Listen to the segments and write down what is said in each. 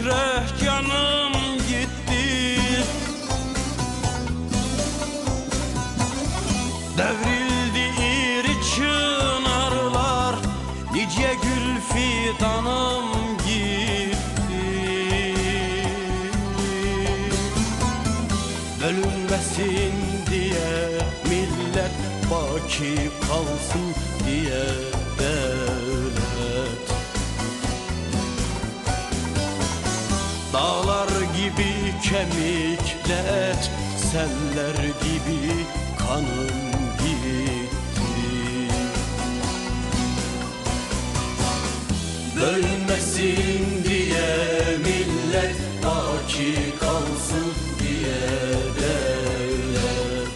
İçre canım gitti. Devrildi iri çınarlar Nice gül fidanım gitti. Bölünmesin diye millet baki kalsın diye gibi kemiklet Seller gibi kanım gitti. Bölünmesin diye millet Baki kalsın diye devlet.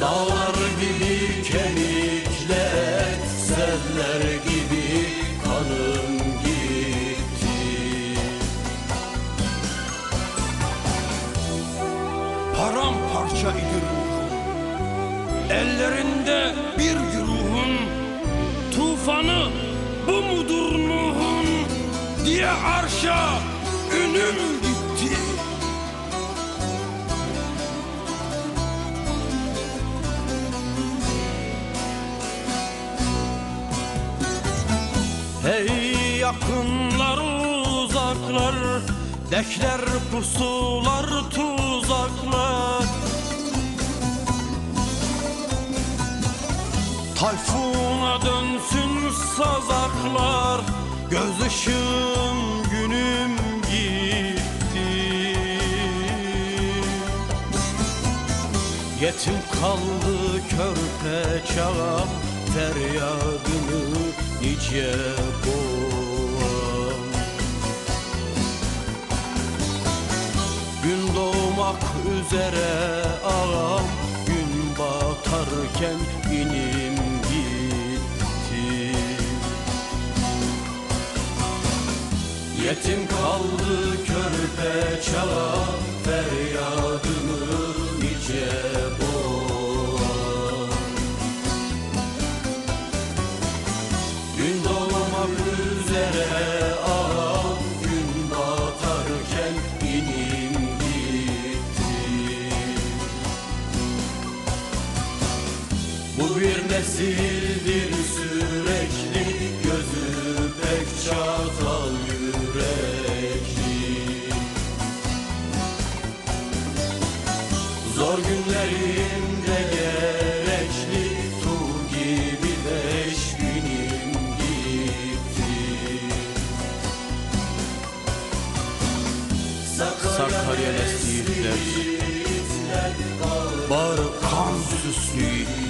Dağlar gibi kemikler Seller Paramparça idi ruhum Ellerinde bir güruhun Tufanı bu mudur Nuh'un Diye arşa ünüm gitti. Hey yakınlar uzaklar Dekler pusular tuzaklar Tayfuna dönsün sazaklar Göz ışığım günüm gitti. Yetim kaldı körpe çağam Feryadını nice boğam. Gün doğmak üzere ağam Gün batarken inim Yetim kaldı körpe çağam Feryadını nice boğam Gün doğmak üzere ağam Gün batarken inim gitti. Bu bir nesildir Zor günlerimde gerekli Tu gibi beş günim gitti. Sakarya nesli itler Bağrı kan süslü